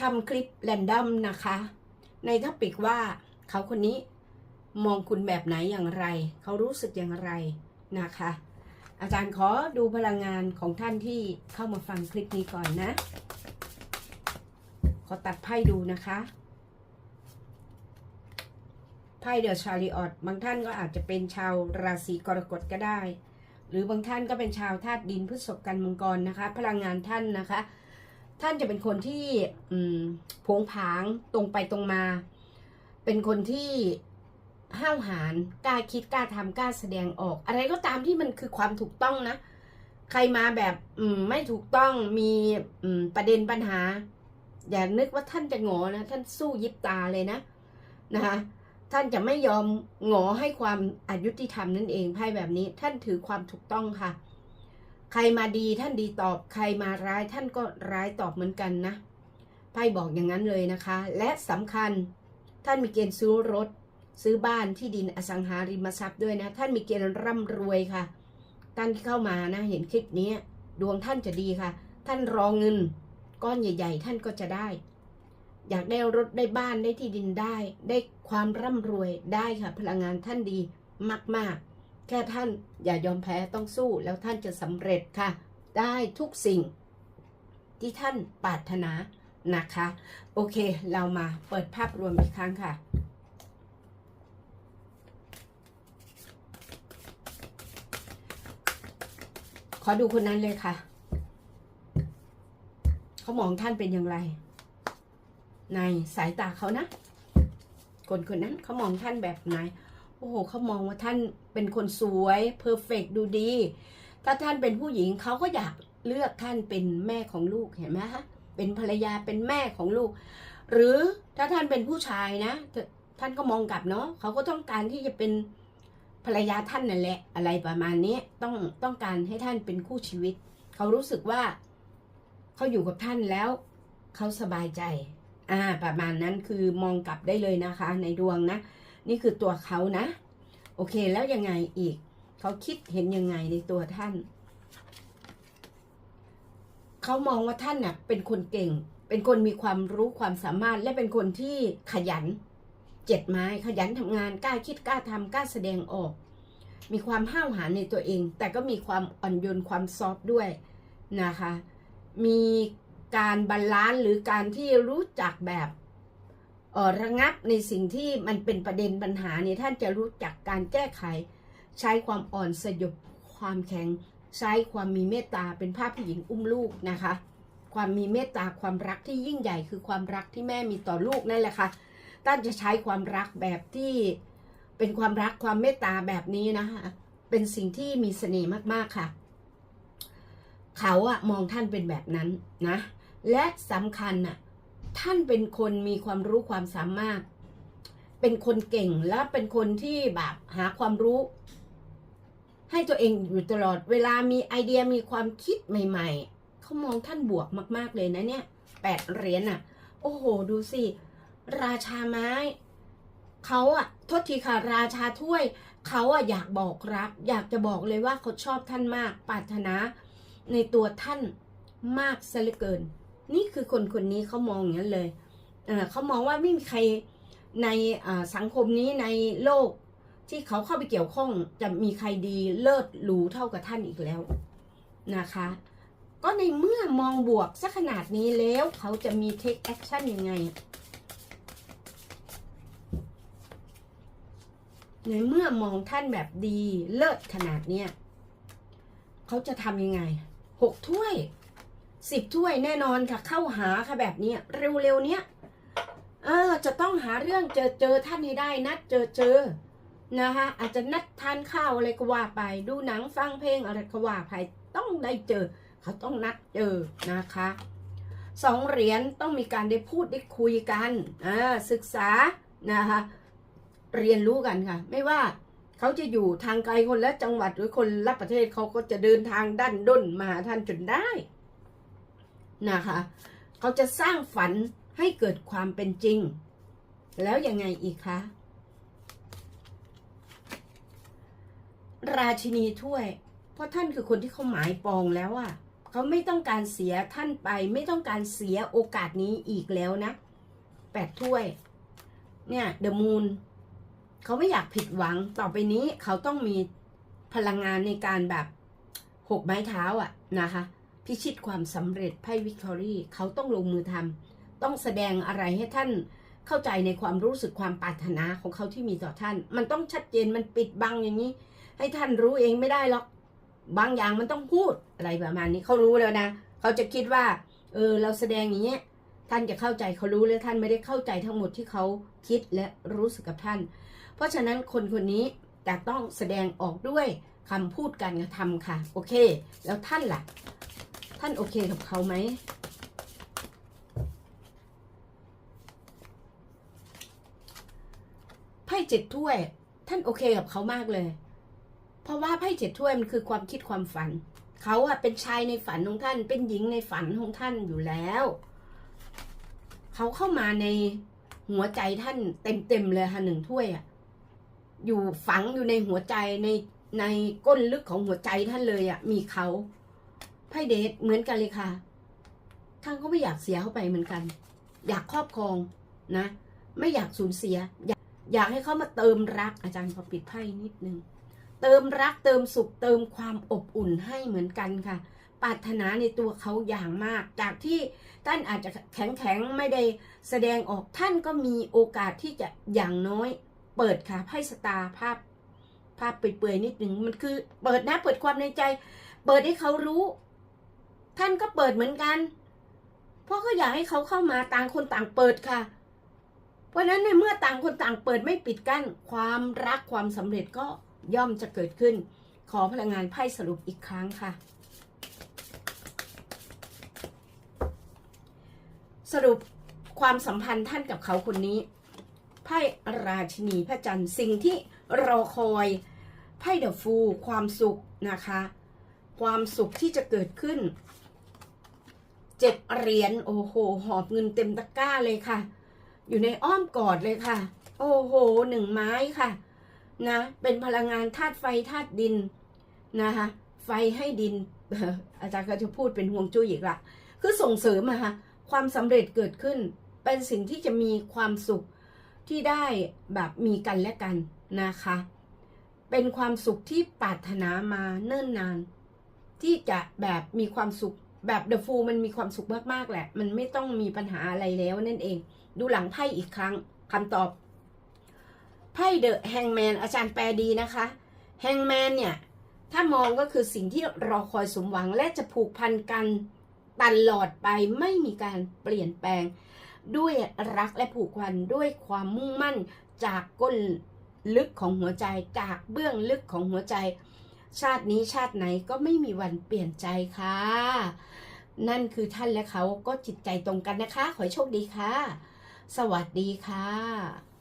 ทำคลิปแรนดอมนะคะ ในท็อปิกว่าเขาคนนี้มองคุณแบบไหนอย่างไร เขารู้สึกอย่างไรนะคะ อาจารย์ขอดูพลังงานของท่านที่เข้ามาฟังคลิปนี้ก่อนนะ ขอตัดไพ่ดูนะคะไพ่เดอะชาริออตบางท่านก็อาจจะเป็นชาวราศีกรกฎก็ได้ หรือบางท่านก็เป็นชาวธาตุดินพฤษภกันมังกรนะคะ พลังงานท่านนะคะ ท่านจะเป็นคนที่ผงผางตรงไปตรงมา เป็นคนที่ห้าวหาญกล้าคิดกล้าทำกล้าแสดงออก อะไรก็ตามที่มันคือความถูกต้องนะ ใครมาแบบไม่ถูกต้องมีประเด็นปัญหา อย่านึกว่าท่านจะงอนะ ท่านสู้ยิบตาเลยนะนะคะท่านจะไม่ยอมงอให้ความอายุติธรรมนั่นเองไพ่แบบนี้ ท่านถือความถูกต้องค่ะ ใครมาดีท่านดีตอบ ใครมาร้ายท่านก็ร้ายตอบเหมือนกันนะไพ่บอกอย่างนั้นเลยนะคะ และสำคัญท่านมีเกณฑ์ซื้อรถ ซื้อบ้านที่ดินอสังหาริมทรัพย์ด้วยนะ ท่านมีเกณฑ์ร่ำรวยค่ะ ท่านที่เข้ามานะ เห็นคลิปนี้ดวงท่านจะดีค่ะ ท่านรองเงิน ก้อนใหญ่ ๆ ท่านก็จะได้ อยากได้รถได้บ้านได้ที่ดินได้ ได้ความร่ำรวยได้ค่ะ พลังงานท่านดีมาก ๆ แค่ท่านอย่ายอมแพ้ต้องสู้แล้วท่านจะสำเร็จค่ะ ได้ทุกสิ่งที่ท่านปรารถนานะคะ โอเคเรามาเปิดภาพรวมอีกครั้งค่ะขอดูคนนั้นเลยค่ะ เขามองท่านเป็นอย่างไร ในสายตาเขานะ คนคนนั้นเขามองท่านแบบไหน อ้โหเขามองว่าท่านเป็นคนสวยเพอร์เฟกดูดี ถ้าท่านเป็นผู้หญิงเขาก็อยากเลือกท่านเป็นแม่ของลูกเห็นไหมคะเป็นภรรยาเป็นแม่ของลูก หรือถ้าท่านเป็นผู้ชายนะ ท่านก็มองกลับเนาะเขาก็ต้องการที่จะเป็นภรรยาท่านนั่นแหละอะไรประมาณนี้ต้องต้องการให้ท่านเป็นคู่ชีวิต เขารู้สึกว่าเขาอยู่กับท่านแล้ว เขาสบายใจ อ่า ประมาณนั้นคือมองกลับได้เลยนะคะ ในดวงนะ นี่คือตัวเขานะ โอเคแล้วยังไงอีก เขาคิดเห็นยังไงในตัวท่าน เขามองว่าท่านน่ะ เป็นคนเก่ง เป็นคนมีความรู้ความสามารถ และเป็นคนที่ขยัน เจ็ดไม้ขยันทำงานกล้าคิดกล้าทำกล้าแสดงออก มีความห้าวหาญในตัวเอง แต่ก็มีความอ่อนโยนความซอฟด้วยนะคะ มีการบาลานซ์หรือการที่รู้จักแบบ ระงับในสิ่งที่มันเป็นประเด็นปัญหาเนี่ยท่านจะรู้จักการแก้ไข ใช้ความอ่อนสยบความแข็ง ใช้ความมีเมตตาเป็นภาพผู้หญิงอุ้มลูกนะคะ ความมีเมตตาความรักที่ยิ่งใหญ่คือความรักที่แม่มีต่อลูกนั่นแหละค่ะท่านจะใช้ความรักแบบที่เป็นความรักความเมตตาแบบนี้นะคะเป็นสิ่งที่มีเสน่ห์มากๆค่ะ เขาอะมองท่านเป็นแบบนั้นนะและสำคัญอะ ท่านเป็นคนมีความรู้ความสามารถ เป็นคนเก่งและเป็นคนที่แบบหาความรู้ ให้ตัวเองอยู่ตลอด เวลามีไอเดียมีความคิดใหม่ ๆ เขามองท่านบวกมาก ๆ เลยนะเนี่ยแปดเหรียญอะโอ้โห ดูสิ ราชาไม้ เขาอะโทษทีค่ะ ราชาถ้วย เขาอะอยากบอกรัก อยากจะบอกเลยว่าเขาชอบท่านมาก ปรารถนาในตัวท่านมากซะเหลือเกิน นี่คือคนคนนี้เขามองอย่างนั้นเลยเขามองว่าไม่มีใครในสังคมนี้ในโลกที่เขาเข้าไปเกี่ยวข้องจะมีใครดีเลิศหรูเท่ากับท่านอีกแล้วนะคะ ก็ในเมื่อมองบวกสักขนาดนี้แล้วเขาจะมีเทคแอคชั่นยังไง ในเมื่อมองท่านแบบดีเลิศขนาดเนี้ยเขาจะทำยังไงหกถ้วย สิบถ้วยแน่นอนค่ะ เข้าหาค่ะแบบนี้เร็วๆเนี้ยเออจะต้องหาเรื่องเจอเจอท่านให้ได้นัดเจอเจอนะคะอาจจะนัดทานข้าวอะไรก็ว่าไป ดูหนังฟังเพลงอะไรก็ว่าไปต้องได้เจอ เขาต้องนัดเจอนะคะสองเหรียญต้องมีการได้พูดได้คุยกันอ่าศึกษานะคะเรียนรู้กันค่ะ ไม่ว่าเขาจะอยู่ทางไกลคนละจังหวัดหรือคนละประเทศเขาก็จะเดินทางด้านด้นมาหาท่านจนได้ นะคะเขาจะสร้างฝันให้เกิดความเป็นจริง แล้วยังไงอีกคะ ราชินีถ้วย เพราะท่านคือคนที่เขาหมายปองแล้วอะเขาไม่ต้องการเสียท่านไป ไม่ต้องการเสียโอกาสนี้อีกแล้วนะแปดถ้วย เนี่ยเดอะมูนเขาไม่อยากผิดหวังต่อไปนี้เขาต้องมีพลังงานในการแบบหกไม้เท้าอะนะคะ พิชิตความสำเร็จไพ่วิกตอรี่เขาต้องลงมือทำต้องแสดงอะไรให้ท่านเข้าใจในความรู้สึกความปรารถนาของเขาที่มีต่อท่าน มันต้องชัดเจนมันปิดบังอย่างนี้ ให้ท่านรู้เองไม่ได้หรอกบางอย่างมันต้องพูดอะไรประมาณนี้เขารู้แล้วนะเขาจะคิดว่า เออ เราแสดงอย่างเงี้ยท่านจะเข้าใจเขารู้แล้วท่านไม่ได้เข้าใจทั้งหมดที่เขาคิดและรู้สึกกับท่าน เพราะฉะนั้นคนคนนี้จะต้องแสดงออกด้วยคำพูดการกระทำค่ะ โอเค แล้วท่านล่ะ ท่านโอเคกับเขาไหมไพ่เจ็ดถ้วย ท่านโอเคกับเขามากเลย เพราะว่าไพ่เจ็ดถ้วยมันคือความคิดความฝัน เขาอะเป็นชายในฝันของท่าน เป็นหญิงในฝันของท่านอยู่แล้ว เขาเข้ามาในหัวใจท่านเต็มๆเลยค่ะหนึ่งถ้วยอะอยู่ฝังอยู่ในหัวใจในในก้นลึกของหัวใจท่านเลยอะมีเขา ไพ่เดทเหมือนกันเลยค่ะท่านก็ไม่อยากเสียเข้าไปเหมือนกัน อยากครอบครองนะ ไม่อยากสูญเสีย อยากอยากให้เขามาเติมรักอาจารย์ขอปิดไพ่นิดนึง เติมรักเติมสุขเติมความอบอุ่นให้เหมือนกันค่ะปรารถนาในตัวเขาอย่างมาก จากที่ท่านอาจจะแข็งแข็งไม่ได้แสดงออกท่านก็มีโอกาสที่จะอย่างน้อย เปิดค่ะไพ่สตาภาพ ภาพเปื่อยๆนิดหนึ่งมันคือ เปิดนะเปิดความในใจ เปิดให้เขารู้ ท่านก็เปิดเหมือนกัน เพราะก็อยากให้เขาเข้ามาต่างคนต่างเปิดค่ะ เพราะฉะนั้นในเมื่อต่างคนต่างเปิดไม่ปิดกั้น ความรักความสำเร็จก็ย่อมจะเกิดขึ้น ขอพลังงานไพ่สรุปอีกครั้งค่ะ สรุปความสัมพันธ์ท่านกับเขาคนนี้ ไพ่ราชินีพระจันทร์สิ่งที่รอคอยไพ่เดอะฟู ความสุขนะคะ ความสุขที่จะเกิดขึ้น เจ็ดเหรียญโอ้โห หอบเงินเต็มตะกร้าเลยค่ะ อยู่ในอ้อมกอดเลยค่ะ โอ้โหหนึ่งไม้ค่ะ นะ เป็นพลังงานธาตุไฟธาตุดินนะคะไฟให้ดินอาจารย์ก็จะพูดเป็นห่วงจุ้ยอีกละคือส่งเสริมอะค่ะความสำเร็จเกิดขึ้น เป็นสิ่งที่จะมีความสุขที่ได้แบบมีกันและกันนะคะ เป็นความสุขที่ปรารถนามาเนิ่นนาน ที่จะแบบมีความสุข แบบเดอะฟูมันมีความสุขมากๆแหละ มันไม่ต้องมีปัญหาอะไรแล้วนั่นเอง ดูหลังไพ่อีกครั้งคำตอบไพ่เดอะแฮงแมนอาจารย์แปลดีนะคะแฮงแมนเนี่ยถ้ามองก็คือสิ่งที่รอคอยสมหวังและจะผูกพันกันตลอดไปไม่มีการเปลี่ยนแปลง ด้วยรักและผูกพันด้วยความมุ่งมั่นจากก้นลึกของหัวใจจากเบื้องลึกของหัวใจ ชาตินี้ชาติไหนก็ไม่มีวันเปลี่ยนใจค่ะ นั่นคือท่านและเขาก็จิตใจตรงกันนะคะ ขอให้โชคดีค่ะ สวัสดีค่ะ